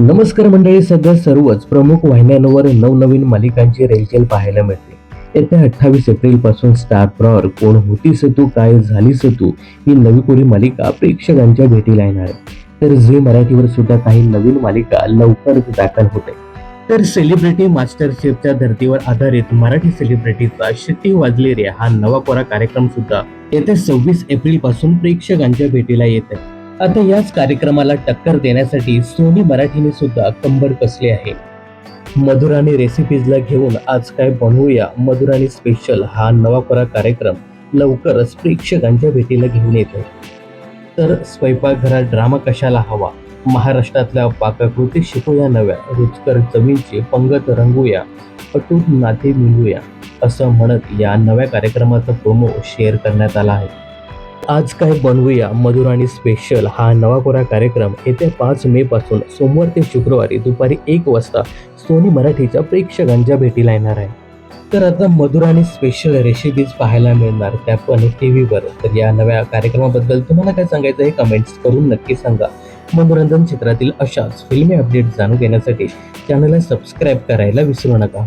नमस्कार मंडळी सध्या सर्वच प्रमुख वाहिन्यांवर नवनवीन मालिकांची रेलचेल पाहायला मिळते. येत्या अठ्ठावीस एप्रिलपासून स्टार प्रॉर कोण होतीस तू काय झालीस तू ही नवी कोरी मालिका प्रेक्षकांच्या भेटीला येणार आहे. तर झी मराठीवर सुद्धा काही नवीन मालिका लवकरच दाखल होते. तर सेलिब्रिटी मास्टर शेफच्या धर्तीवर आधारित मराठी सेलिब्रिटीचा शिट्टी रे हा नवा कोरा कार्यक्रम सुद्धा येत्या सव्वीस एप्रिलपासून प्रेक्षकांच्या भेटीला येत आहे. आता याच कार्यक्रमाला टक्कर देण्यासाठी सोनी मराठीने सुद्धा कंबर कसली आहे. मधुराणी रेसिपीजला घेऊन आज काय बनवूया? मधुराणी स्पेशल हा नवा कार्यक्रम लवकरच प्रेक्षकांच्या भेटीला घेऊन येतो. तर स्वयंपाकघरात ड्रामा कशाला हवा? महाराष्ट्रातल्या पाककृती शिकूया नव्या. रुचकर जमीनची पंगत रंगूया. अटूट नाते मिळूया. असं म्हणत या नव्या कार्यक्रमाचा प्रोमो शेअर करण्यात आला आहे. आज काय बनवूया? मधुराणी स्पेशल हा नवा कोरा कार्यक्रम. येत्या पाच मे पासून सोमवार ते शुक्रवारी दुपारी एक वाजता सोनी मराठीच्या प्रेक्षकांच्या भेटीला येणार आहे. तर आता मधुराणी स्पेशल रेसिपीज पाहायला मिळणार त्या पण टी व्हीवर तर या नव्या कार्यक्रमाबद्दल तुम्हाला काय सांगायचं हे कमेंट्स करून नक्की सांगा. मनोरंजन क्षेत्रातील अशाच फिल्मी अपडेट जाणून घेण्यासाठी चॅनलला सबस्क्राईब करायला विसरू नका.